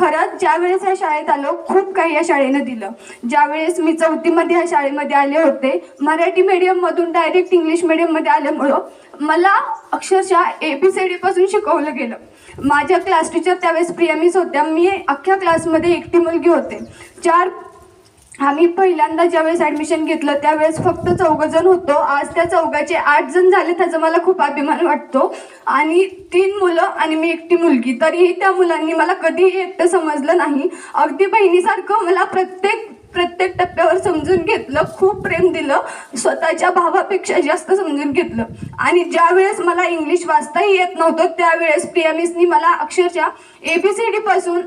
खरंच ज्या वेळेस ह्या शाळेत आलो खूप काही या शाळेनं दिलं. ज्यावेळेस मी चौथीमध्ये ह्या शाळेमध्ये आले होते मराठी मीडियममधून डायरेक्ट इंग्लिश मीडियममध्ये आल्यामुळं मला अक्षरशः ए बी सी डीपासून शिकवलं गेलं. माझ्या क्लास टीचर त्यावेळेस प्रियमीच होत्या. मी अख्ख्या क्लासमध्ये एकटी मुलगी होते. चार आम्ही पहिल्यांदा ज्यावेळेस ॲडमिशन घेतलं त्यावेळेस फक्त चौघजण होतो. आज त्या चौघाचे आठ जण झाले त्याचा मला खूप अभिमान वाटतो. आणि तीन मुलं आणि मी एकटी मुलगी. तरीही त्या मुलांनी मला कधीही एकटं समजलं नाही. अगदी बहिणीसारखं मला प्रत्येक प्रत्येक टप्प्यावर समजून घेतलं खूप प्रेम दिलं स्वतःच्या भावापेक्षा जास्त समजून घेतलं. आणि ज्या वेळेस मला इंग्लिश वाचताही येत नव्हतं त्यावेळेस प्रियामिसनी मला अक्षरशः ए बी सी डीपासून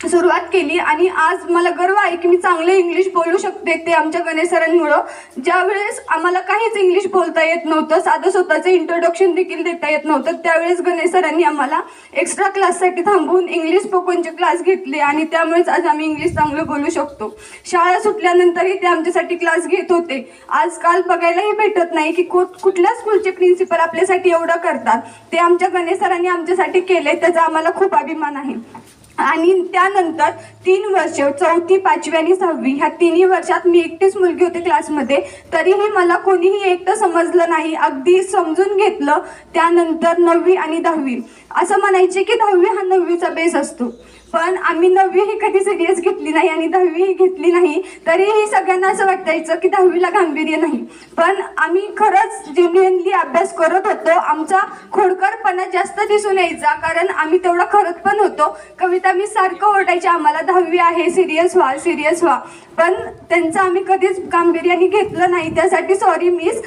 सुरुवात केली आणि आज मला गर्व आहे की मी चांगले इंग्लिश बोलू शकते ते आमच्या गणेश सरांमुळं ज्यावेळेस आम्हाला काहीच इंग्लिश बोलता येत नव्हतं साधं स्वतःचं इंट्रोडक्शन देखील देता येत नव्हतं त्यावेळेस गणेश सरांनी आम्हाला एक्स्ट्रा क्लाससाठी थांबवून इंग्लिश स्पोकनचे क्लास घेतले आणि त्यामुळेच आज आम्ही इंग्लिश चांगलं बोलू शकतो. शाळा सुटल्यानंतरही ते आमच्यासाठी क्लास घेत होते. आजकाल बघायलाही भेटत नाही की कुठल्या स्कूलचे प्रिन्सिपल आपल्यासाठी एवढं करतात. ते आमच्या गणेश सरांनी आमच्यासाठी केले त्याचा आम्हाला खूप अभिमान आहे. आणि त्यानंतर तीन वर्ष चौथी पाचवी आणि सहावी ह्या तिन्ही वर्षात मी एकटीच मुलगी होते क्लासमध्ये. तरीही मला कोणीही एकटं समजलं नाही. अगदी समजून घेतलं त्यानंतर नववी आणि दहावी. असं म्हणायचे की दहावी हा नववीचा बेस असतो. पण आम्ही नववी ही कधी सिरियस घेतली नाही आणि दहावी ही घेतली नाही तरीही सगळ्यांना असं वाटायचं की दहावीला गांभीर्य नाही. पण आम्ही खरंच जेन्युअनली अभ्यास करत होतो. आमचा खोडकरपणा जास्त दिसून यायचा कारण आम्ही तेवढा खरत पण होतो. कविता मी सारखं ओरडायची आम्हाला दहावी आहे सिरियस व्हा सिरियस व्हा. पण त्यांचं आम्ही कधीच गांभीर्याने घेतलं नाही. त्यासाठी सॉरी मिस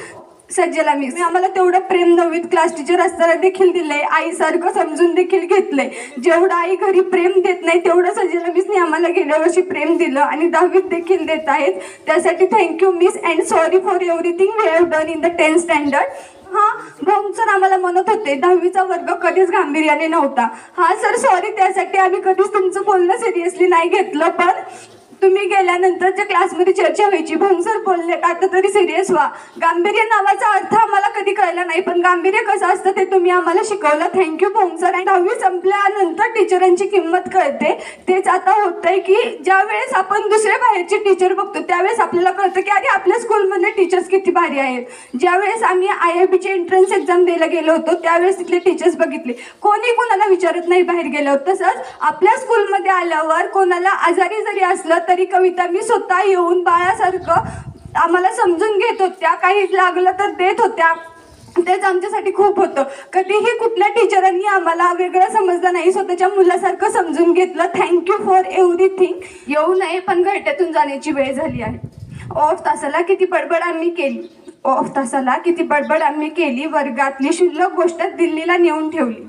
सज्जला मिस आम्हाला तेवढं प्रेम नववीत क्लास टीचर असताना देखील दिलंय. आईसारखं समजून देखील घेतलंय. जेवढं आई घरी प्रेम देत नाही तेवढं सज्जला मिसने आम्हाला गेल्या वर्षी प्रेम दिलं आणि दहावीत देखील देत आहेत. त्यासाठी thank you miss and sorry for everything we have done in the tenth standard हा भाऊ सर आम्हाला म्हणत होते दहावीचा वर्ग कधीच गांभीर्याने नव्हता. हा सर सॉरी त्यासाठी आम्ही कधीच तुमचं बोलणं सिरियसली नाही घेतलं पण तुम्ही गेल्यानंतरच्या क्लासमध्ये चर्चा व्हायची. सर बोलले आता तरी सिरियस व्हा. गांभीर्य नावाचा अर्थ आम्हाला कधी कळला नाही पण गांभीर्य कसं असतं ते तुम्ही आम्हाला शिकवलं. थँक्यू सर आणि दहावी संपल्यानंतर टीचरांची किंमत कळते. तेच आता होतंय की ज्या वेळेस आपण दुसऱ्या बाहेरचे टीचर बघतो त्यावेळेस आपल्याला कळतं की अरे आपल्या स्कूलमधले टीचर्स किती भारी आहेत. ज्यावेळेस आम्ही आय आय बीची एंट्रन्स एक्झाम द्यायला गेलो होतो त्यावेळेस तिथले टीचर्स बघितले. कोणी कोणाला विचारत नाही बाहेर गेलं तसंच आपल्या स्कूलमध्ये आल्यावर कोणाला आजारी जरी असलं तरी कविता मी स्वतः येऊन बाळासारखं आम्हाला समजून घेत होत्या. काही लागलं तर देत होत्या. तेच आमच्यासाठी खूप होतं. कधीही कुठल्या टीचरांनी आम्हाला वेगळं समजलं नाही. स्वतःच्या मुलासारखं समजून घेतलं. थँक्यू फॉर एव्हरीथिंग येऊ नये पण घरट्यातून जाण्याची वेळ झाली आहे. ऑफ तासाला किती बडबड आम्ही केली. ऑफ तासाला किती बडबड आम्ही केली. वर्गातली शुल्लक गोष्ट दिल्लीला नेऊन ठेवली.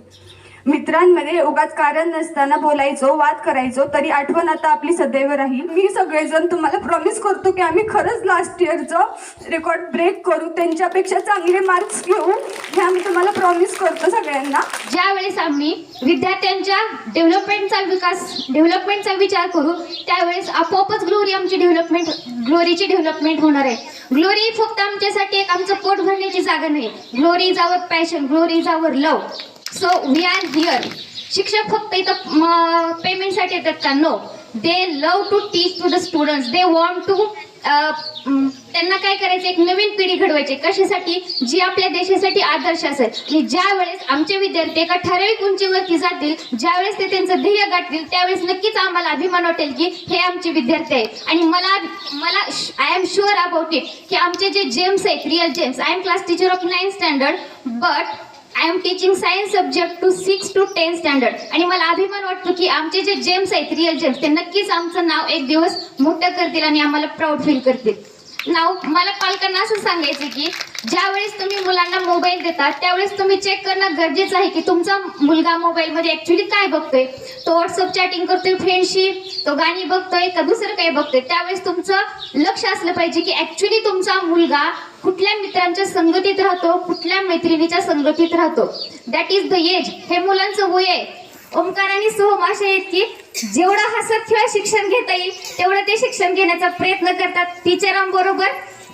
मित्रांमध्ये उगाच कारण नसताना बोलायचो वाद करायचो तरी आठवण आता आपली सदैव राहील. मी सगळेजण तुम्हाला प्रॉमिस करतो की आम्ही खरंच लास्ट इयरचं रेकॉर्ड ब्रेक करू. त्यांच्यापेक्षा चांगले मार्क्स घेऊ. हे आम्ही तुम्हाला प्रॉमिस करतो सगळ्यांना. ज्या वेळेस आम्ही विद्यार्थ्यांच्या डेव्हलपमेंटचा विकास डेव्हलपमेंटचा विचार करू त्यावेळेस आपोआपच ग्लोरी आमची डेव्हलपमेंट ग्लोरीची डेव्हलपमेंट होणार आहे. ग्लोरी फक्त आमच्यासाठी एक आमचं पोट भरण्याची जागा नाही. Glory is our passion glory is our love so we are here शिक्षक फक्त इथं पेमेंटसाठी येतात का no they love to teach to the students they want to त्यांना काय करायचं? एक नवीन पिढी घडवायची. कशासाठी? जी आपल्या देशासाठी आदर्श असेल. की ज्या वेळेस आमचे विद्यार्थी एका ठराविक उंचीवरती जातील ज्यावेळेस ते त्यांचं ध्येय गाठतील त्यावेळेस नक्कीच आम्हाला अभिमान वाटेल की हे आमचे विद्यार्थी आहेत. आणि मला मला I am sure about it की आमचे जे जेम्स आहेत real gems I am class teacher of nine standard but I am teaching science subject to six to ten standard आणि मला अभिमान वाटतो की आमचे जे जेम्स आहेत रिअल जेम्स ते नक्कीच आमचं नाव एक दिवस मोठं करतील आणि आम्हाला प्राऊड फील करतील. नाव मला पालकांना असं सांगायचं की ज्या वेळेस तुम्ही मुलांना मोबाईल देता त्यावेळेस तुम्ही चेक करणं गरजेचं आहे की तुमचा मुलगा मोबाईलमध्ये ऍक्च्युली काय बघतोय? तो व्हॉट्सअप चॅटिंग करतोय फ्रेंडशी तो गाणी बघतोय का दुसरं काही बघतोय? त्यावेळेस तुमचं लक्ष असलं पाहिजे की ऍक्च्युली तुमचा मुलगा कुठल्या मित्रांच्या संगतीत राहतो कुठल्या मैत्रिणीच्या संगतीत राहतो. दॅट इज द एज हे मुलांचं वय आहे. ओमकार आणि सोहम असे आहेत की जेवढं हसत खेळ शिक्षण घेता येईल तेवढं ते शिक्षण घेण्याचा प्रयत्न करतात. टीचरांबरोबर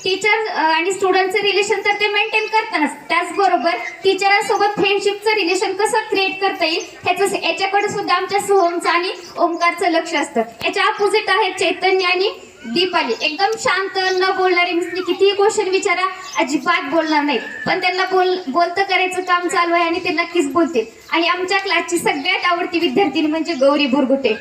टीचर आणि स्टुडंटचं रिलेशन तर ते मेंटेन करतातच त्याचबरोबर टीचरांसोबत फ्रेंडशिपचं रिलेशन कसं क्रिएट करता येईल ह्याचं याच्याकडे सुद्धा आमच्या सोहमचं आणि ओमकारचं लक्ष असतं. याच्या अपोजिट आहे चैतन्य आणि दीपाली एकदम शांत न बोलणारी मिसने कितीही क्वेश्चन विचारा अजिबात बोलणार नाही. पण त्यांना बोल बोलतं करायचं काम चालू आहे आणि ते नक्कीच बोलतील. आणि आमच्या क्लासची सगळ्यात आवडती विद्यार्थिनी म्हणजे गौरी बुरगुटे.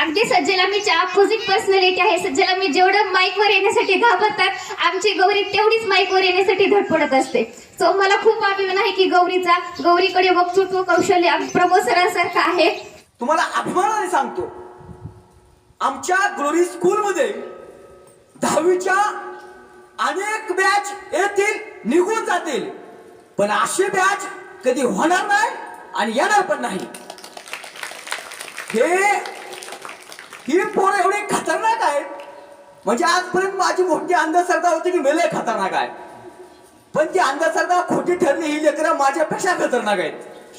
अगदी सज्जला मीच्या अपोजिट पर्सनॅलिटी आहे. सज्जला मी जेवढं माईकवर येण्यासाठी घाबरतात आमची गौरी तेवढीच माईकवर येण्यासाठी धडपडत असते. सो मला खूप अभिमान आहे की गौरीचा गौरीकडे वक्तृत्व कौशल्य प्रमोद सरांसारखं आहे. तुम्हाला अभिमानाने सांगतो. आमच्या ग्लोरी स्कूलमध्ये दहावीच्या अनेक बॅच येतील निघून जातील. पण असे बॅच कधी होणार नाही आणि येणार पण नाही. हे ही पोरं एवढी खतरनाक आहेत. म्हणजे आजपर्यंत माझी मोठी अंधश्रद्धा होती की मेले खतरनाक आहे. पण ती अंधश्रद्धा खोटी ठरली ही लेकरं माझ्यापेक्षा खतरनाक आहेत.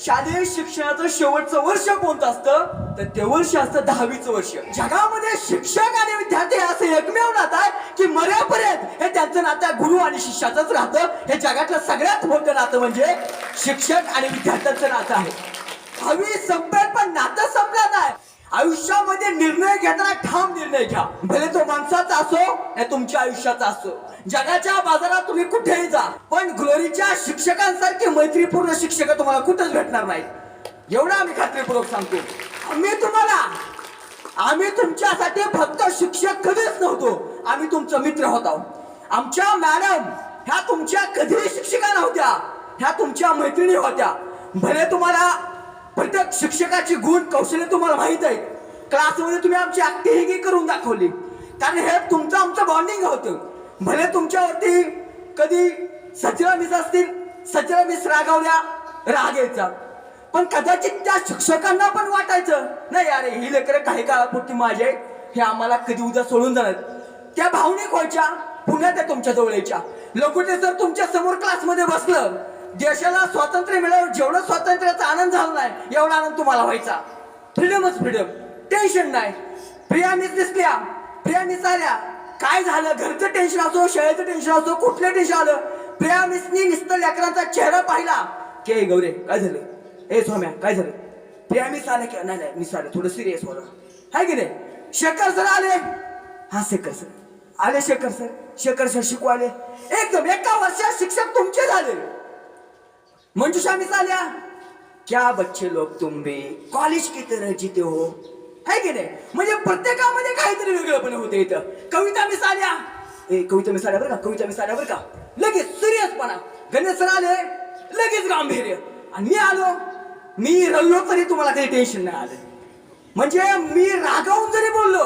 शालेय शिक्षणाचं शेवटचं वर्ष कोणतं असतं? तर ते वर्ष असतं दहावीचं वर्ष. जगामध्ये शिक्षक आणि विद्यार्थी हे असं एकमेव नातं आहे की मर्यापर्यंत हे त्यांचं नातं गुरु आणि शिष्याचंच राहतं. हे जगातलं सगळ्यात मोठं नातं म्हणजे शिक्षक आणि विद्यार्थ्यांचं नातं आहे. दहावी संपेल पण नातं संपलं नाही. आयुष्यामध्ये निर्णय घेताना ठाम निर्णय घ्या. भले तो माणसाचा असो या तुमच्या आयुष्याचा असो. जगाच्या बाजारात तुम्ही कुठेही जा पण ग्लोरीच्या शिक्षकांसारखे मैत्रीपूर्ण शिक्षक तुम्हाला कुठंच भेटणार नाही एवढं आम्ही खात्रीपूर्वक सांगतो. आम्ही तुम्हाला आम्ही तुमच्यासाठी फक्त शिक्षक कधीच नव्हतो. आम्ही तुमचं मित्र होतो आमच्या मॅडम ह्या तुमच्या कधीही शिक्षिका नव्हत्या. ह्या तुमच्या मैत्रिणी होत्या. भले तुम्हाला प्रत्येक शिक्षकाची गुण कौशल्य तुम्हाला माहीत आहे. क्लासमध्ये तुम्ही आमची ऍक्टिव्हिटी करून दाखवली. कारण हे तुमचं आमचं बॉन्डिंग होतं. भले तुमच्यावरती कधी सचिरा मिस असतील सचिरा मिस रागावल्या राग यायचा. पण कदाचित त्या शिक्षकांना पण वाटायचं नाही अरे ही लेकरं काही काळापुरती माझे हे आम्हाला कधी उद्या सोडून जाणार. त्या भावनिक व्हायच्या पुन्हा त्या तुमच्या जवळ यायच्या लघुटे जर तुमच्यासमोर क्लासमध्ये बसलं देशाला स्वातंत्र्य मिळालं जेवढं स्वातंत्र्याचा आनंद झाला नाही एवढा आनंद तुम्हाला व्हायचा. फ्रीडमच फ्रीडम टेन्शन नाही. प्रिया मिस दिसल्या प्रिया मिस आल्या. काय झालं? घरचं टेन्शन असो शाळेचं टेन्शन असो कुठलं टेन्शन आलं? प्रिया मिसनी नुसतं लेकरांचा चेहरा पाहिला. के गौरे काय झालं? ए सोम्या काय झालं? प्रिया मिस आले की नाही नाही मिस आले. थोडं सिरियस होतं हाय की नाही? शेखर सर आले. हा शेखर सर आले शेखर सर शेखर सर शिकू आले. एकदम एका वर्षात शिक्षक तुमचे झाले. मंजुषा मिस आल्या क्या बच्चे लोक तुम्ही कॉलेज की तरह जीते हो? है की नाही? म्हणजे प्रत्येकामध्ये काहीतरी वेगळंपणे होते इथं. कविता मिस आल्या ए कविता मिस आल्या बरं का? कविता मिस आल्या बरं का? लगेच सिरियसपणा गणेश सर आले लगेच गांभीर्य. आणि मी आलो. मी रडलो तरी तुम्हाला काही टेन्शन नाही आलं. म्हणजे मी रागावून जरी बोललो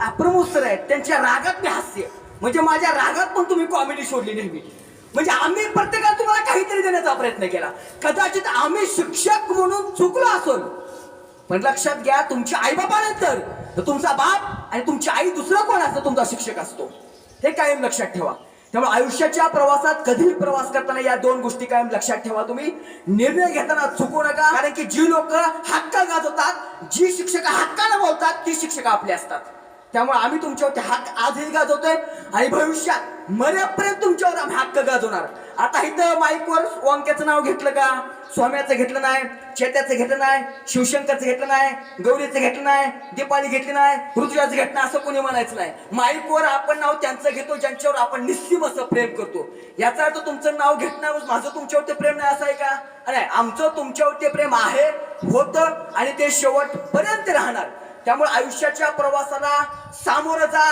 हा प्रमोद सर आहेत त्यांच्या रागात मी हास्य. म्हणजे माझ्या रागात पण तुम्ही कॉमेडी सोडली नेहमी. म्हणजे आम्ही प्रत्येक तुम्हाला काहीतरी देण्याचा प्रयत्न केला. कदाचित आम्ही शिक्षक म्हणून चुकलो असून. पण लक्षात घ्या तुमच्या आईबापानंतर तर तुमचा बाप आणि तुमची आई दुसरा कोण असतो? तुमचा शिक्षक असतो. हे कायम लक्षात ठेवा. त्यामुळे आयुष्याच्या प्रवासात कधीही प्रवास करताना या दोन गोष्टी कायम लक्षात ठेवा तुम्ही. निर्णय घेताना चुकू नका कारण की जी लोक हक्क गाजवतात जी शिक्षक हक्कानं बोलतात ती शिक्षक आपली असतात. त्यामुळे आम्ही तुमच्यावरती हक्क आजही गाजवतोय आणि भविष्यात मर्यापर्यंत तुमच्यावर आम्ही हक्क गाजवणार. आता इथं माईकवर वांक्याचं नाव घेतलं का? स्वाम्याचं घेतलं नाही चेत्याचं घेतलं नाही शिवशंकरचं घेतलं नाही गौरीचं घेतलं नाही दीपाली घेतली नाही ऋतुजाचं घेतलं नाही असं कोणी म्हणायचं नाही. माईकवर आपण नाव त्यांचं घेतो ज्यांच्यावर आपण निस्सीम असं प्रेम करतो. याचा अर्थ तुमचं नाव घेतणार माझं तुमच्यावरती प्रेम नाही असं आहे का? नाही आमचं तुमच्यावरती प्रेम आहे होतं आणि ते शेवटपर्यंत राहणार. त्यामुळे आयुष्याच्या प्रवासाला सामोरं जा.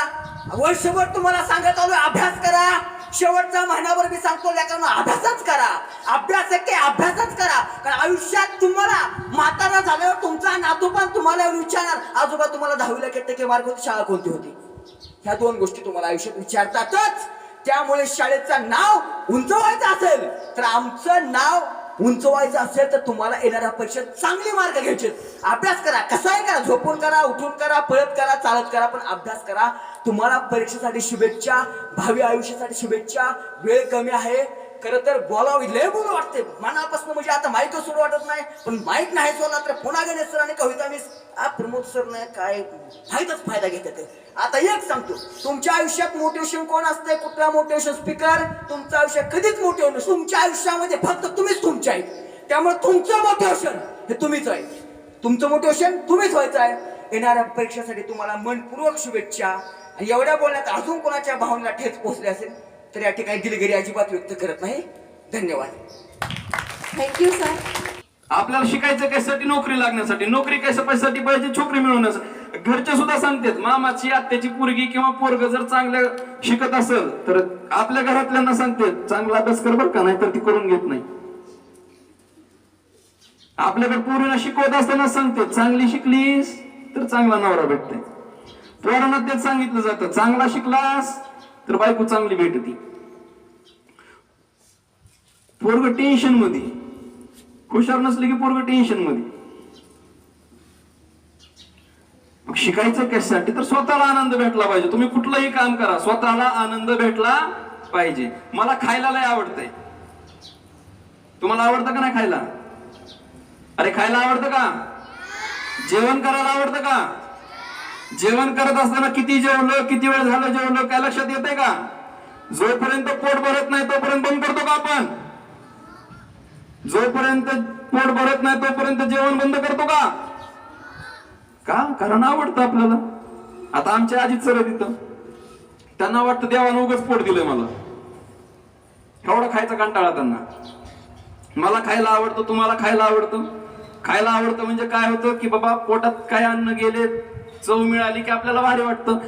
वर्षभर तुम्हाला सांगत आलो अभ्यास करा. शेवटचा महिनाभर मी सांगतो लेकरांना अभ्यासच करा. अभ्यास आहे अभ्यासच करा. कारण आयुष्यात तुम्हाला म्हातारा झाल्यावर तुमचा नातू पण तुम्हाला विचारणार आजोबा तुम्हाला दहावीला किती टक्के मार्ग होती शाळा कोणती होती? ह्या दोन गोष्टी तुम्हाला आयुष्यात विचारतातच. त्यामुळे शाळेचं नाव उंचवायचं असेल तर आमचं नाव उंचवायचं असेल तर तुम्हाला येणाऱ्या परीक्षेत चांगले मार्ग घ्यायचे अभ्यास करा. कसाही करा? झोपून करा उठून करा पळत करा चालत करा पण अभ्यास करा. तुम्हाला परीक्षेसाठी शुभेच्छा भावी आयुष्यासाठी शुभेच्छा. वेळ कमी आहे. खरं तर बोलाव लय बोलू वाटते मनापासून म्हणजे आता माईक सोड वाटत नाही पण माईक नाही सोडला तर पुन्हा गणेश सर आणि कविता मिस आ प्रमोद सर नाही काय माहीतच फायदा घेतात आता एक सांगतो तुमच्या आयुष्यात मोटिवेशन कोण असते कुठला मोटिवेशन स्पीकर तुमचं आयुष्य कधीच मोटिवेशन तुमच्या आयुष्यामध्ये फक्त तुम्हीच तुमच्या आहे त्यामुळे तुमचं मोटिवेशन हे तुम्हीच आहे तुमचं मोटिवेशन तुम्हीच व्हायचं आहे. येणाऱ्या परीक्षेसाठी तुम्हाला मनपूर्वक शुभेच्छा. आणि एवढ्या बोलण्यात अजून कोणाच्या भावनेला ठेच पोहोचले असेल? तर या ठिकाणी दिलगिरी अजिबात व्यक्त करत नाही. धन्यवाद. थँक्यू सर आपल्याला शिकायचं कशासाठी नोकरी लागण्यासाठी. नोकरी कशासाठी पाहिजे छोकरी मिळवण्यासाठी घरचे सुद्धा सांगतात मामाची आत्याची पोरगी किंवा पोरग जर चांगलं शिकत असेल तर आपल्या घरातल्यांना सांगतात चांगला अभ्यास कर बरं का? नाही तर ती करून घेत नाही. आपल्याकडे पोरीला शिकवत असताना सांगते चांगली शिकलीस तर चांगला नवरा भेटते पोरांना तेच सांगितलं जातं चांगला शिकलास तर बायको चांगली भेटती. पोरग टेन्शनमध्ये. हुशार नसले की पोरग टेन्शनमध्ये. मग शिकायचं कशासाठी? तर स्वतःला आनंद भेटला पाहिजे. तुम्ही कुठलंही काम करा स्वतःला आनंद भेटला पाहिजे. मला खायला लय आवडतंय. तुम्हाला आवडतं का नाही खायला? अरे खायला आवडतं का? जेवण करायला आवडतं का? जेवण करत असताना किती जेवलं किती वेळ झालं जेवलं काय लक्षात येते का? जोपर्यंत पोट भरत नाही तोपर्यंत बंद करतो का आपण? जोपर्यंत पोट भरत नाही तोपर्यंत जेवण बंद करतो का? का? कारण आवडतं आपल्याला. आता आमच्या आजीत सर तिथं त्यांना वाटतं देवानं उगच पोट दिलंय मला. एवढा खायचा कंटाळा त्यांना. मला खायला आवडतं तुम्हाला खायला आवडतं. खायला आवडतं म्हणजे काय होतं की बाबा पोटात काय अन्न गेले चव मिळाली की आपल्याला भारी वाटतं.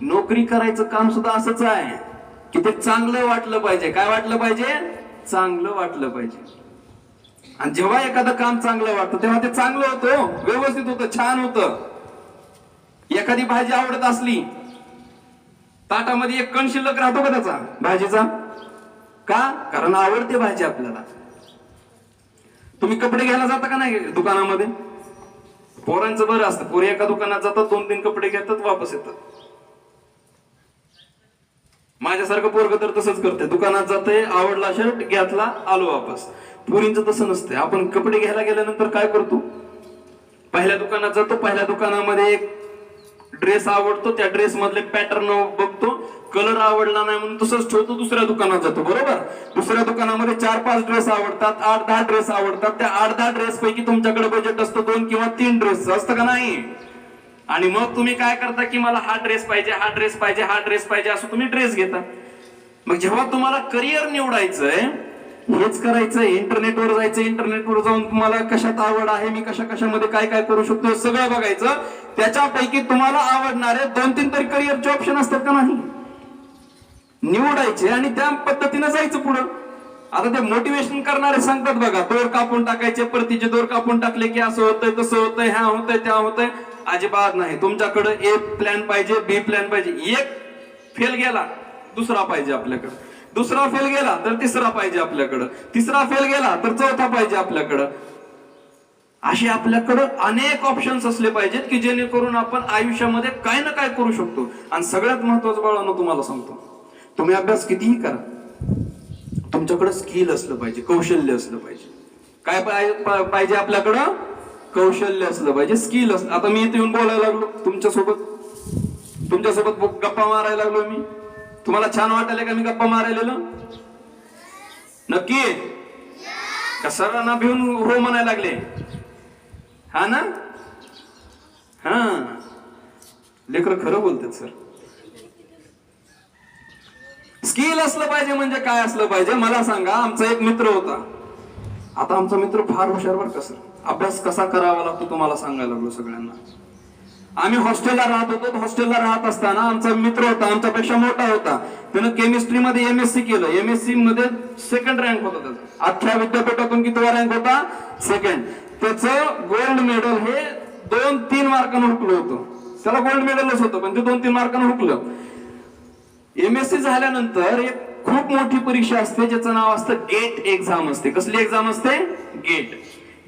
नोकरी करायचं काम सुद्धा असंच आहे की ते चांगलं वाटलं पाहिजे. काय वाटलं पाहिजे? चांगलं वाटलं पाहिजे. आणि जेव्हा एखादं काम चांगलं वाटतं तेव्हा ते चांगलं होतं व्यवस्थित होतं छान होतं. एखादी भाजी आवडत असली ताटामध्ये एक कण शिल्लक राहतो का त्याचा? भाजीचा? का? कारण आवडते भाजी आपल्याला. तुम्ही कपडे घ्यायला जाता का नाही दुकानामध्ये? पोरांचं बरं असतं. पोरे एका दुकानात जातात दोन तीन कपडे घेतात वापस येतात. माझ्यासारखं पोरग तर तसंच करते दुकानात जाते आवडला शर्ट घेतला आलो वापस. पुरींचं तसं नसतंय. आपण कपडे घ्यायला गेल्यानंतर काय करतो? पहिल्या दुकानात जातो. पहिल्या दुकानामध्ये एक ड्रेस आवडतो त्या ड्रेस मधले पॅटर्न बघतो. कलर आवडला नाही म्हणून तसंच ठेवतो दुसऱ्या दुकानात जातो बरोबर? दुसऱ्या दुकानामध्ये चार पाच ड्रेस आवडतात आठ दहा ड्रेस आवडतात. त्या आठ दहा ड्रेस पैकी तुमच्याकडे बजेट असतं दोन किंवा तीन ड्रेस असतं का नाही? आणि मग तुम्ही काय करता की मला हा ड्रेस पाहिजे हा ड्रेस पाहिजे हा ड्रेस पाहिजे असं तुम्ही ड्रेस घेता. मग जेव्हा तुम्हाला करिअर निवडायचंय हेच करायचंय इंटरनेटवर जायचं इंटरनेटवर जाऊन तुम्हाला कशात आवड आहे मी कशा कशामध्ये काय काय करू शकतो सगळं बघायचं. त्याच्यापैकी तुम्हाला आवडणारे दोन तीन तरी करिअरचे ऑप्शन असतात का नाही? निवडायचे आणि त्या पद्धतीनं जायचं पुढं. आता ते मोटिवेशन करणारे सांगतात बघा दोर कापून टाकायचे परतीचे दोर कापून टाकले की असं होतंय तसं होतंय ह्या होतंय त्या होतंय. अजिबात नाही. तुमच्याकडे ए प्लॅन पाहिजे बी प्लॅन पाहिजे. एक फेल गेला दुसरा पाहिजे आपल्याकडं. दुसरा फेल गेला तर तिसरा पाहिजे आपल्याकडं. तिसरा फेल गेला तर चौथा पाहिजे आपल्याकडं. असे आपल्याकडं अनेक ऑप्शन्स असले पाहिजेत की जेणेकरून आपण आयुष्यामध्ये काय ना काय करू शकतो. आणि सगळ्यात महत्वाचं बाळांना तुम्हाला सांगतो. तुम्ही अभ्यास कितीही करा. तुमच्याकडे स्किल असलं पाहिजे कौशल्य असलं पाहिजे. काय पाहिजे पाहिजे आपल्याकडं? कौशल्य असलं पाहिजे स्किल असलं आता मी इथे येऊन बोलायला लागलो तुमच्यासोबत. तुमच्यासोबत गप्पा मारायला लागलो मी. तुम्हाला छान वाटायला का मी गप्पा मारायला नक्की? का सरांना भिवून हो म्हणायला लागले. हा ना? हा. लेकर खरं बोलतात सर. स्किल असलं पाहिजे म्हणजे काय असलं पाहिजे? मला सांगा आमचा एक मित्र होता. आता आमचा मित्र फार हुशार बरं का सर? अभ्यास कसा करावा लागतो तुम्हाला सांगायला लागलो सगळ्यांना. आम्ही हॉस्टेलला राहत होतो हॉस्टेलला राहत असताना आमचा मित्र होता आमच्यापेक्षा मोठा होता. त्यानं केमिस्ट्री मध्ये सी केलं. एम एस सी मध्ये सेकंड रँक होता त्याचा. अख्ख्या विद्यापीठातून कितवा रँक होता? सेकंड त्याचं गोल्ड मेडल हे दोन तीन मार्कानं हुकलं होतं. त्याला गोल्ड मेडलच होतं पण ते दोन तीन मार्कानं हुकलं. सी झाल्यानंतर एक खूप मोठी परीक्षा असते ज्याचं नाव असतं गेट एक्झाम असते. कसली एक्झाम असते? GATE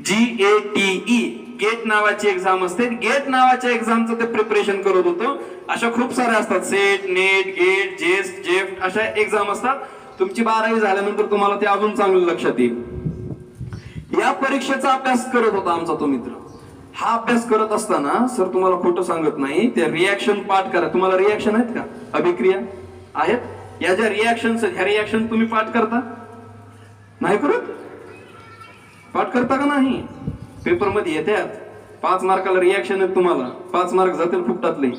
G A T E gate नावाची एक्झाम असते. गेट नावाच्या एक्झामचं ते प्रिपरेशन करत होतं. अशा खूप साऱ्या असतात. सेट नेट गेट जेस्ट जेफ्ट अशा एक्झाम असतात. तुमची बारावी झाल्यानंतर तुम्हाला ते अजून चांगलं लक्षात येईल. या परीक्षेचा अभ्यास करत होता आमचा तो मित्र. हा अभ्यास करत असताना सर तुम्हाला खोटं सांगत नाही त्या रिॲक्शन पाठ करा. तुम्हाला रिॲक्शन आहेत का? अभिक्रिया? आहेत? या ज्या रिॲक्शन ह्या रिॲक्शन तुम्ही पाठ करता? नाही करत? पाठ करता का नाही? पेपरमध्ये येतात पाच मार्काला रिॲक्शन आहेत तुम्हाला. पाच मार्क जातील फुकटातले.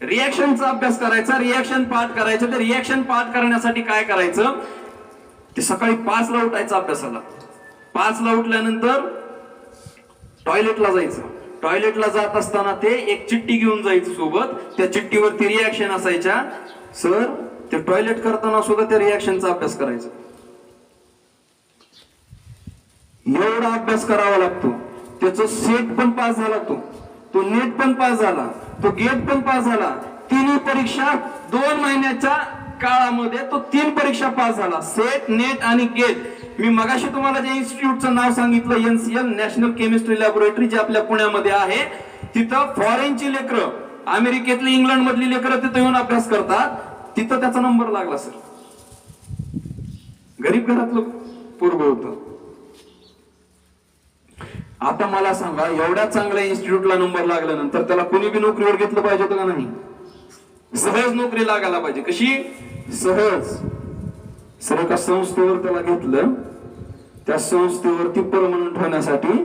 रिॲक्शनचा अभ्यास करायचा रिॲक्शन पाठ करायचं. ते रिॲक्शन पाठ करण्यासाठी काय करायचं? ते सकाळी पाचला उठायचं अभ्यासाला. पाचला उठल्यानंतर टॉयलेटला जायचं. टॉयलेटला जात असताना ते एक चिठ्ठी घेऊन जायचं सोबत. त्या चिठ्ठीवरती रिॲक्शन असायच्या. सर ते टॉयलेट करताना सुद्धा त्या रिॲक्शनचा अभ्यास करायचा. एवढा अभ्यास करावा लागतो. त्याचं सेट पण पास झाला तो. तो नेट पण पास झाला. तो गेट पण पास झाला. तिन्ही परीक्षा दोन महिन्याच्या काळामध्ये तो तीन परीक्षा पास झाला. सेट नेट आणि गेट. मी मगाशी तुम्हाला जे इन्स्टिट्यूटचं नाव सांगितलं एनसीएल नॅशनल केमिस्ट्री लॅबोरेटरी जे आपल्या पुण्यामध्ये आहे तिथं फॉरेनची लेकरं अमेरिकेतली इंग्लंड मधली लेकरं तिथं येऊन अभ्यास करतात. तिथं त्याचा नंबर लागला सर गरीब घरातलं पूर्व होत. आता मला सांगा एवढ्या चांगल्या इन्स्टिट्यूटला नंबर लागल्यानंतर त्याला कोणी बी नोकरीवर घेतलं पाहिजे होतं का नाही? सहज नोकरी लागायला पाहिजे. कशी? सहज सर एका संस्थेवर त्याला घेतलं. त्या संस्थेवरती परमनंट होण्यासाठी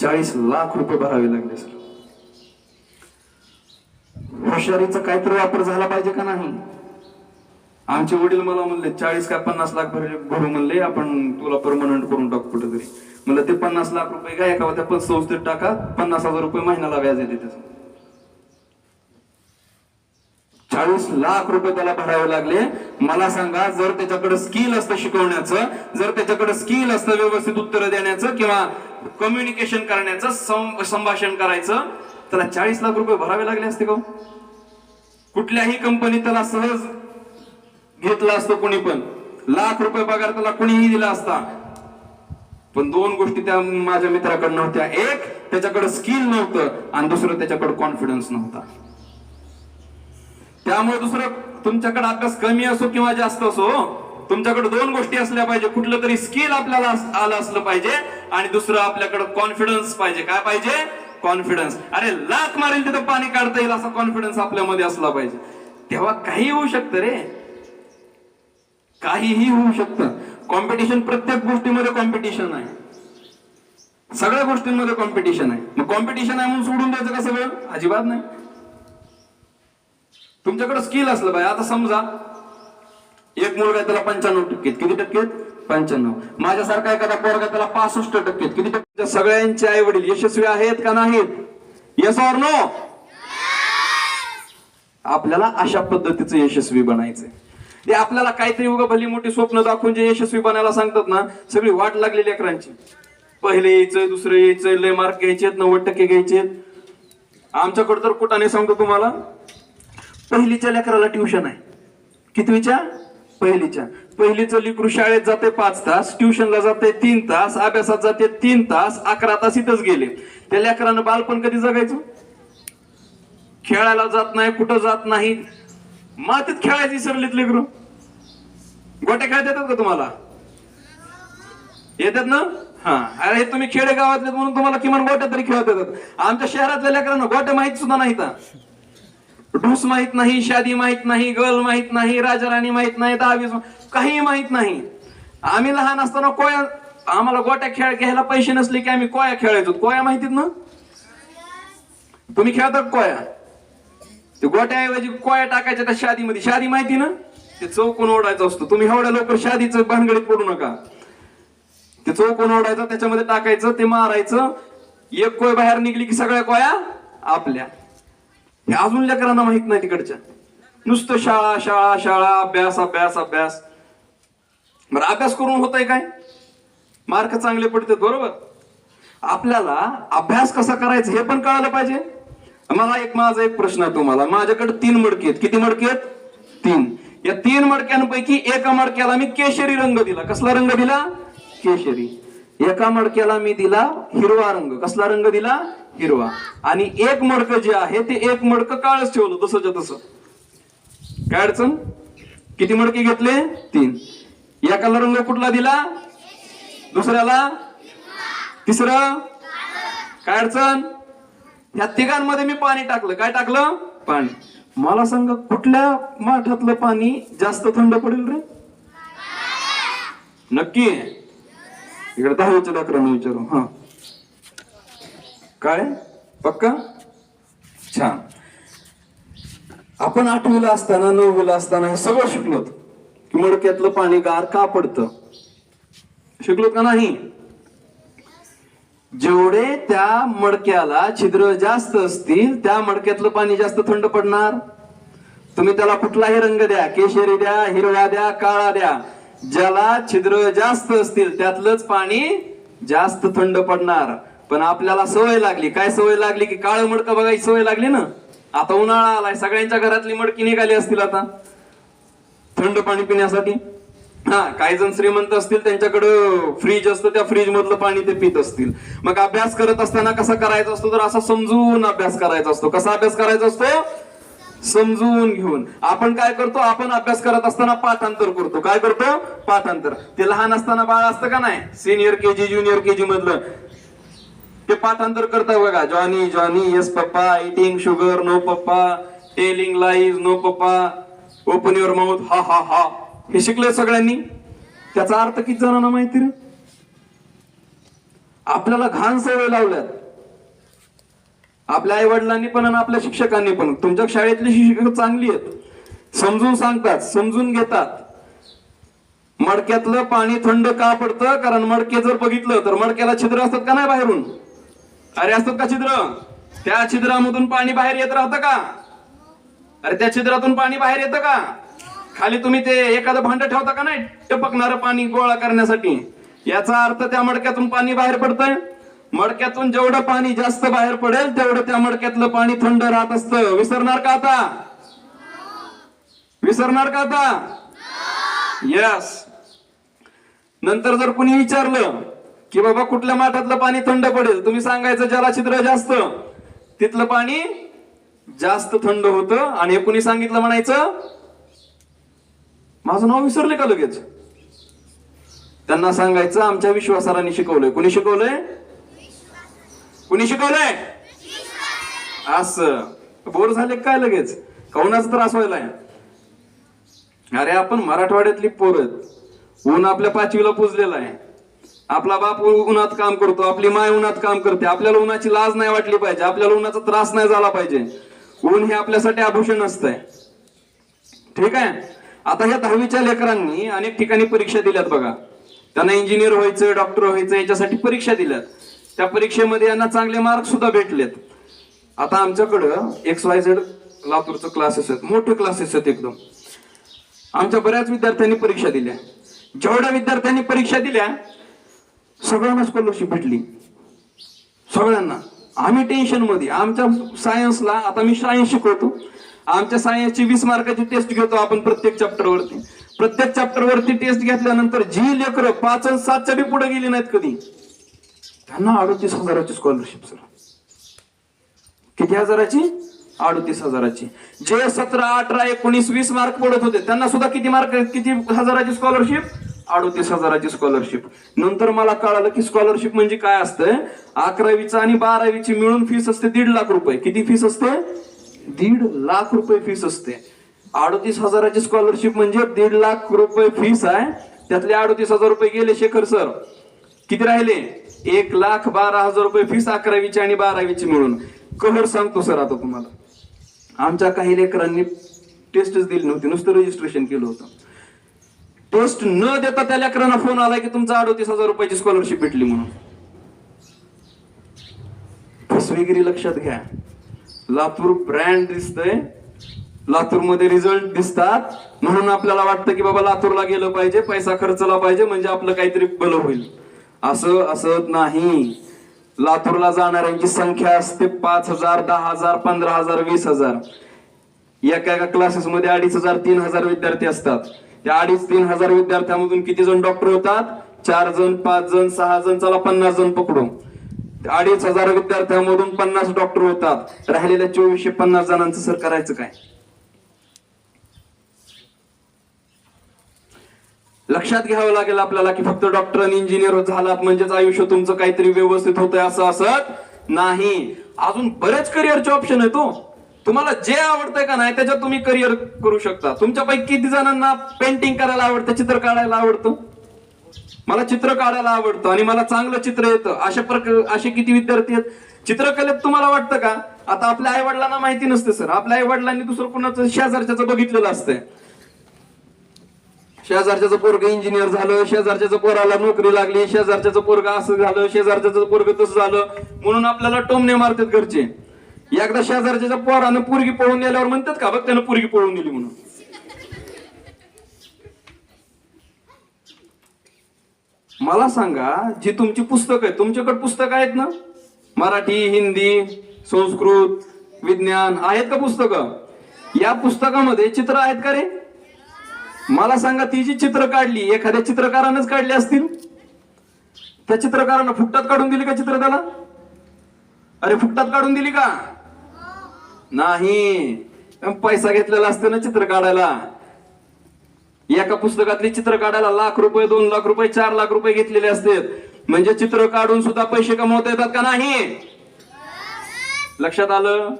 चाळीस लाख रुपये भरावे लागले सर. हुशारीचा काहीतरी वापर झाला पाहिजे का नाही? आमचे वडील मला म्हणले चाळीस का पन्नास लाख भर- भरू म्हणले आपण तुला परमनंट करून टाकू कुठेतरी. म्हणलं ते पन्नास लाख रुपये काय का त्या पण संस्थेत टाका पन्नास हजार रुपये महिन्याला व्याज येते त्याचं. चाळीस लाख रुपये त्याला भरावे लागले. मला सांगा जर त्याच्याकडे स्किल असतं शिकवण्याचं जर त्याच्याकडे स्किल असतं व्यवस्थित उत्तर देण्याचं किंवा कम्युनिकेशन करण्याचं संभाषण करायचं त्याला चाळीस लाख रुपये भरावे लागले असते का हो? कुठल्याही कंपनीत त्याला सहज घेतला असतो कोणी पण. लाख रुपये पगार त्याला कुणीही दिला असता. पण दोन गोष्टी त्या माझ्या मित्राकडनं होत्या. एक त्याच्याकडे स्किल नव्हतं आणि दुसरं त्याच्याकडे कॉन्फिडन्स नव्हता. त्यामुळे दुसरं तुमच्याकडे अभ्यास कमी असो किंवा जास्त असो तुमच्याकडे दोन गोष्टी असल्या पाहिजे. कुठलं तरी स्किल आपल्याला आलं असलं पाहिजे आणि दुसरं आपल्याकडे कॉन्फिडन्स पाहिजे. काय पाहिजे? कॉन्फिडन्स अरे लाख मारेल तिथं पाणी काढता येईल असा कॉन्फिडन्स आपल्यामध्ये असला पाहिजे. तेव्हा काही होऊ शकतं रे. काहीही होऊ शकतं. कॉम्पिटिशन प्रत्येक गोष्टीमध्ये कॉम्पिटिशन आहे. सगळ्या गोष्टींमध्ये कॉम्पिटिशन आहे. मग कॉम्पिटिशन आहे म्हणून सोडून द्यायचं का सगळं अजिबात नाही. तुमच्याकडे स्किल असलं पाहिजे आता समजा एक मुलगा त्याला पंच्याण्णव टक्के किती टक्के पंच्याण्णव. माझ्यासारखा एखादा पोरगा त्याला पासष्ट टक्के किती टक्के? सगळ्यांचे आई वडील यशस्वी आहेत का नाहीत? येस ऑर नो आपल्याला अशा पद्धतीचं यशस्वी बनायचंय. ते आपल्याला काहीतरी उगा भली मोठी स्वप्न दाखवून जे यशस्वी बनायला सांगतात ना सगळी वाट लागली लेकरांची पहिले यायचं दुसरे यायचं लय मार्क घ्यायचे नव्वद टक्के घ्यायचे आमच्याकडे तर कुठाने सांगतो तुम्हाला. पहिलीच्या लेकराला ट्युशन आहे. कितवीच्या? पहिलीच्या. पहिलीचं लिकरू शाळेत जाते पाच तास ट्युशनला जाते तीन तास अभ्यासात जाते तीन तास अकरा तास इथंच गेले. त्या लेकरानं बालपण कधी जगायचं? खेळायला जात नाही कुठं जात नाही. मातीत खेळायची सरलीत लेकरू. गोट्या खेळता येतात का तुम्हाला? येतात ना? हा. अरे तुम्ही खेडेगावातले म्हणून तुम्हाला किमान गोट्या तरी खेळत येतात. आमच्या शहरातल्या लेकरांना गोट्या माहीत सुद्धा नाही डूस ढूस माहीत नाही शादी माहीत नाही गल माहीत नाही राजाराणी माहीत नाही दहावीस काही माहीत नाही. आम्ही लहान असताना कोया आम्हाला गोट्या खेळ घ्यायला पैसे नसले की आम्ही कोया खेळायचो. कोया माहितीत ना? तुम्ही खेळतात कोया? ते गोट्याऐवजी कोया टाकायच्या त्या शादीमध्ये. शादी माहिती ना? ते चौकोन ओढायचं असतो. तुम्ही एवढ्या लवकर शादीचं भानगडीत पडू नका. ते चौकोन ओढायचं त्याच्यामध्ये टाकायचं ते मारायचं. एक कोय बाहेर निघली की सगळ्या कोया आपल्या. हे अजून लेकरांना माहीत नाही तिकडच्या. नुसतं शाळा शाळा शाळा अभ्यास अभ्यास अभ्यास. बरं अभ्यास करून होतंय काय? मार्क चांगले पडतात बरोबर. आपल्याला अभ्यास कसा करायचा हे पण कळायला पाहिजे. मला एक माझा एक प्रश्न आहे तुम्हाला. माझ्याकडे तीन मडके आहेत. किती मडके आहेत? तीन. या तीन मडक्यांपैकी एका मडक्याला मी केशरी रंग दिला. कसला रंग दिला? केशरी. एका मडक्याला मी दिला हिरवा रंग. कसला रंग दिला? हिरवा. आणि एक मडक जे आहे ते एक मडक काळच ठेवलं तसंच्या तसं. काय अडचण? किती मडके घेतले? तीन. एकाला रंग कुठला दिला? दुसऱ्याला? तिसरं? काय अडचण? ह्या तिघांमध्ये मी पाणी टाकलं. काय टाकलं? पाणी. मला सांगा कुठल्या माठातलं पाणी जास्त थंड पडेल रे? नक्की. इकडे दहावीच्या लेकरांना विचारू. हा. काय पक्का? छान. आपण आठवीला असताना नववीला असताना हे सगळं शिकलो की मडक्यातलं पाणी गार का पडतं? शिकलो का नाही? जेवढे त्या मडक्याला छिद्र जास्त असतील त्या मडक्यातलं पाणी जास्त थंड पडणार. तुम्ही त्याला कुठलाही रंग द्या केशरी द्या हिरव्या द्या काळा द्या. ज्याला छिद्र जास्त असतील त्यातलंच पाणी जास्त थंड पडणार. पण आपल्याला सवय लागली. काय सवय लागली की काळं मडकं बघायची सवय लागली ना? आता उन्हाळा आलाय. सगळ्यांच्या घरातली मडकी निघाली असतील आता. थंड पाणी पिण्यासाठी. हा काही जण श्रीमंत असतील त्यांच्याकडं फ्रीज असतं त्या फ्रीज मधलं पाणी ते पित असतील. मग अभ्यास करत असताना कसा करायचा असतो? तर असा समजून अभ्यास करायचा असतो. कसा अभ्यास करायचा असतो? समजून घेऊन. आपण काय करतो? आपण अभ्यास करत असताना पाठांतर करतो. काय करतो? पाठांतर. ते लहान असताना बाळ असतं का नाही? सिनियर केजी ज्युनियर केजी मधलं. ते पाठांतर करता बघा. Johnny Johnny yes papa eating sugar no papa telling lies no papa open your mouth ha ha ha हे शिकले सगळ्यांनी? त्याचा अर्थ किती जणांना माहिती रे? आपल्याला घाण सवय लावल्यात. आपल्या आई वडिलांनी पण आणि आपल्या शिक्षकांनी पण. तुमच्या शाळेतली शिक्षक चांगली आहेत. समजून सांगतात समजून घेतात. मडक्यातलं पाणी थंड का पडतं? कारण मडके जर बघितलं तर मडक्याला छिद्र असतात का नाही बाहेरून? अरे असतात का छिद्र? त्या छिद्रामधून पाणी बाहेर येत राहतं का? अरे त्या छिद्रातून पाणी बाहेर येतं का? खाली तुम्ही ते एखादं भांड ठेवता का नाही? टपकणारं पाणी गोळा करण्यासाठी. याचा अर्थ त्या मडक्यातून पाणी बाहेर पडतंय. मडक्यातून जेवढं पाणी जास्त बाहेर पडेल तेवढं त्या मडक्यातलं पाणी थंड राहत असतं. विसरणार का आता? विसरणार का आता? यस नंतर जर कुणी विचारलं की बाबा कुठल्या माठातलं पाणी थंड पडेल तुम्ही सांगायचं जलाछिद्र जास्त. तिथलं पाणी जास्त थंड होतं. आणि हे कुणी सांगितलं म्हणायचं? माझं नाव विसरले का लगेच? त्यांना सांगायचं आमच्या विश्वासारांनी शिकवलंय. कुणी शिकवलंय? कुणी शिकवलंय? असं. बोर झाले काय लगेच? कौनाचा त्रास व्हायलाय अरे आपण मराठवाड्यातली पोरं ऊन आपल्या पाचवीला पुजलेला आहे. आपला बाप उन्हात काम करतो आपली माय उन्हात काम करते. आपल्याला उन्हाची लाज नाही वाटली पाहिजे आपल्याला उन्हाचा त्रास नाही झाला पाहिजे. ऊन हे आपल्यासाठी आभूषण असतंय. ठीक आहे? आता ह्या दहावीच्या लेकरांनी अनेक ठिकाणी परीक्षा दिल्यात बघा. त्यांना इंजिनियर व्हायचं डॉक्टर व्हायचं याच्यासाठी परीक्षा दिल्यात. त्या परीक्षेमध्ये यांना चांगले मार्क सुद्धा भेटलेत. आता आमच्याकडं एक्स वाय झेड लातूरचं क्लासेस आहेत. मोठे क्लासेस आहेत एकदम. आमच्या बऱ्याच विद्यार्थ्यांनी परीक्षा दिल्या. जेवढ्या विद्यार्थ्यांनी परीक्षा दिल्या सगळ्यांना स्कॉलरशिप भेटली. सगळ्यांना. आम्ही टेन्शनमध्ये. आमच्या सायन्सला आता मी सायन्स शिकवतो. आमच्या सायन्सची वीस मार्काची टेस्ट घेतो आपण प्रत्येक चॅप्टरवरती प्रत्येक चॅप्टरवरती टेस्ट घेतल्यानंतर जी लेकरं पाच आणि सातच्या बी पुढे गेली नाहीत कधी त्यांना अडतीस हजाराची स्कॉलरशिप सर किती हजाराची? अडतीस हजाराची. जे सतरा अठरा एकोणीस वीस मार्क पडत होते त्यांना सुद्धा किती मार्क किती हजाराची स्कॉलरशिप अडतीस हजाराची स्कॉलरशिप नंतर मला कळालं की स्कॉलरशिप म्हणजे काय असतं अकरावीचं आणि बारावीची मिळून फीस असते दीड लाख रुपये. किती फीस असते? दीड लाख रुपये फीस असते. अडतीस हजाराची स्कॉलरशिप म्हणजे दीड लाख रुपये फीस आहे. त्यातले अडतीस हजार रुपये गेले शेखर सर किती राहिले? एक लाख बारा हजार रुपये फीस अकरावीची आणि बारावीची मिळून. कहर सांगतो सर आता तुम्हाला. आमच्या काही लेकरांनी टेस्टच दिली नव्हती. नुसतं रजिस्ट्रेशन केलं होतं. टेस्ट न देता त्या लेकरांना फोन आला की तुमचा अडतीस हजार रुपयाची स्कॉलरशिप भेटली म्हणून. फसवेगिरी लक्षात घ्या. लातूर ब्रँड दिसतंय. लातूरमध्ये रिझल्ट दिसतात. म्हणून आपल्याला वाटतं की बाबा लातूरला गेलं पाहिजे पैसा खर्चला पाहिजे म्हणजे आपलं काहीतरी भलं होईल. असं असत नाही. लातूरला जाणाऱ्यांची संख्या असते पाच हजार दहा हजार पंधरा हजार वीस हजार. एका एका क्लासेस मध्ये अडीच हजार तीन हजार विद्यार्थी असतात. त्या अडीच तीन हजार विद्यार्थ्यांमधून किती जण डॉक्टर होतात? चार जण पाच जण सहा जण चला पन्नास जण पकडू. अडीच हजार विद्यार्थ्यांमधून पन्नास डॉक्टर होतात. राहिलेल्या चोवीसशे पन्नास जणांचं सर करायचं काय? लक्षात घ्यावं लागेल आपल्याला की फक्त डॉक्टर आणि इंजिनियर झालात म्हणजेच आयुष्य तुमचं काहीतरी व्यवस्थित होतंय असं असत नाही. अजून बरेच करिअरचे ऑप्शन आहेत हो. तुम्हाला जे आवडतंय का नाही त्याच्यात तुम्ही करिअर करू शकता. तुमच्यापैकी किती जणांना पेंटिंग करायला आवडतं चित्र काढायला आवडतं? मला चित्र काढायला आवडतं आणि मला चांगलं चित्र येतं. अशा प्रकार असे किती विद्यार्थी आहेत? चित्रकलेत तुम्हाला वाटतं का? आता आपल्या आई वडिलांना माहिती नसते सर. आपल्या आई वडिलांनी दुसरं कुणाचं शेजारच्याचं बघितलेलं असतंय. शेजारच्याचं पोरग इंजिनियर झालं शेजारच्याचं पोराला नोकरी लागली शेजारच्याचं पोरग असं झालं शेजारच्याचं पोरग तसं झालं. म्हणून आपल्याला टोमने मारतात घरचे. एकदा शेजारच्या पोरानं पोरगी पळून नेल्यावर म्हणतात का बघ त्यानं पोरगी पळून नेली म्हणून. मला सांगा जी तुमची पुस्तक आहे तुमच्याकडे पुस्तक आहेत ना? मराठी हिंदी संस्कृत विज्ञान आहेत का पुस्तकं? या पुस्तकामध्ये चित्र आहेत का रे? मला सांगा ती जी चित्र काढली एखाद्या चित्रकारानंच काढली असतील? त्या चित्रकारानं फुकटात काढून दिली का चित्र त्याला? अरे फुकटात काढून दिली का? नाही. पैसा घेतलेला असतो ना चित्र काढायला. एका पुस्तकातली चित्र काढायला लाख रुपये दोन लाख रुपये चार लाख रुपये घेतलेले असतात. म्हणजे चित्र काढून सुद्धा पैसे कमवता येतात का नाही? लक्षात आलं?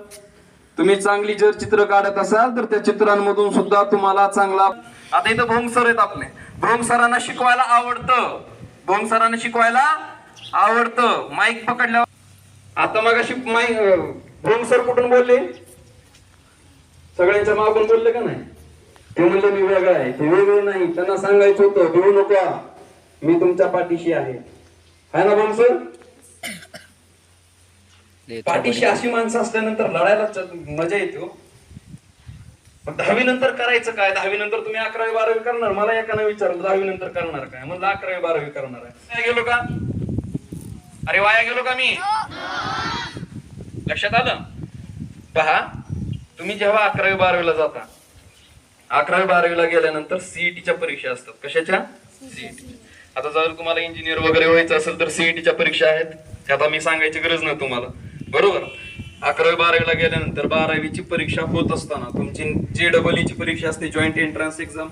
तुम्ही चांगली जर चित्र काढत असाल तर त्या चित्रांमधून सुद्धा तुम्हाला चांगला आता इथं भोंग सर आहेत आपले. भोंग सरांना शिकवायला आवडतं. भोंग सरांना शिकवायला आवडतं. माईक पकडल्यावर आता मग अशी माईक भोंग सर कुठून बोलले? सगळ्यांच्या मागून बोलले का नाही? ते म्हणले मी वेगळा आहे. ते वेगळं नाही. त्यांना सांगायचं होतं भिवू नका. मी तुमच्या पाठीशी आहे. है ना भोंग सर? पाठीशी अशी माणसं असल्यानंतर लढायला मजा येते हो. दहावी नंतर करायचं काय? दहावी नंतर तुम्ही अकरावी बारावी करणार? मला एकानं विचारलं दहावी नंतर करणार काय? म्हणलं अकरावी बारावी करणार आहे. गेलो का? अरे वाया गेलो का मी? लक्षात आलं? पहा तुम्ही जेव्हा अकरावी बारावीला जाता अकरावी बारावीला गेल्यानंतर सीईटीच्या परीक्षा असतात. कशाच्या? सीईटी आता जर तुम्हाला इंजिनियर वगैरे व्हायचं असेल तर सीईटीच्या परीक्षा आहेत. आता मी सांगायची गरज नाही तुम्हाला. बरोबर? अकरावी बारावीला गेल्यानंतर बारावीची परीक्षा होत असताना तुमची जे डबल ची परीक्षा असते जॉईंट एंट्रन्स एक्झाम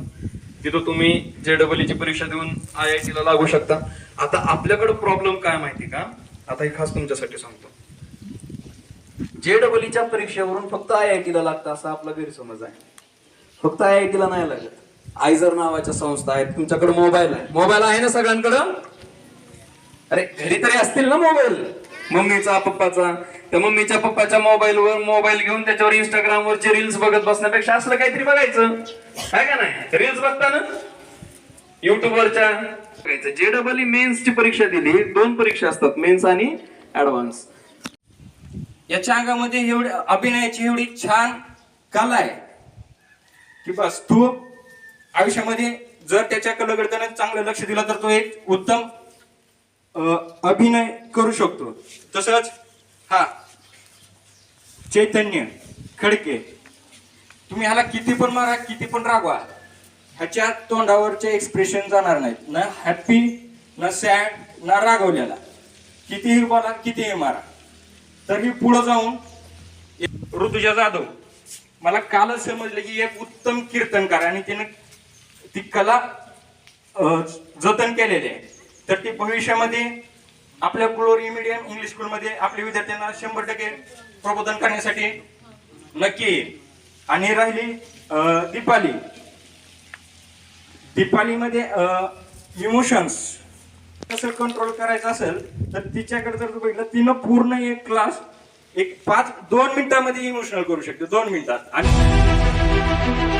तिथं तुम्ही जे डबल ची परीक्षा देऊन आय आय ला लागू शकता. आता आपल्याकडे प्रॉब्लेम काय माहिती का? आता हे खास तुमच्यासाठी सांगतो. जे डबल च्या परीक्षेवरून फक्त आय आय ला लागतं असा आपला गैरसमज आहे. फक्त आय आय ला नाही लागत. आयझर नावाच्या संस्था आहेत तुमच्याकडे मोबाईल आहे. मोबाईल आहे ना सगळ्यांकडं? अरे घरी तरी असतील ना मोबाईल मम्मीचा पप्पाचा. त्या मम्मीच्या पप्पाच्या मोबाईलवर मोबाईल घेऊन त्याच्यावर इंस्टाग्राम वरचे रील्स बघत बसण्यापेक्षा असलं काहीतरी बघायचं. काय का नाही? रील्स बघताना युट्यूबवरच्या वरच्या जे डबल मेन्स e ची परीक्षा दिली दोन परीक्षा असतात मेन्स आणि ऍडव्हान्स याच्या अंगामध्ये एवढी अभिनयाची एवढी छान कला आहे की बस तू आयुष्यामध्ये जर त्याच्या कलाकडे चांगलं लक्ष दिलं तर तो एक उत्तम अभिनय करू शकतो. तसंच हा चैतन्य खडके तुम्ही ह्याला किती पण मारा किती पण रागवा. ह्याच्या तोंडावरचे एक्सप्रेशन जाणार नाहीत. ना हॅप्पी ना सॅड ना रागवलेला. कितीही बोला कितीही मारा. तर मी पुढं जाऊन एक ऋतुजा जाधव मला कालच समजलं की एक उत्तम कीर्तनकार आणि तिने ती कला जतन केलेली आहे. तर ती भविष्यामध्ये आपल्या ग्लोरी मीडियम इंग्लिश स्कूलमध्ये आपल्या विद्यार्थ्यांना शंभर टक्के प्रबोधन करण्यासाठी नक्की आणि राहिली दीपाली. दीपालीमध्ये इमोशन्स कसं कंट्रोल करायचं असेल तर तिच्याकडे जर तू बघितलं तिनं पूर्ण एक क्लास एक पाच दोन मिनिटामध्ये इमोशनल करू शकते. दोन मिनिटात. आणि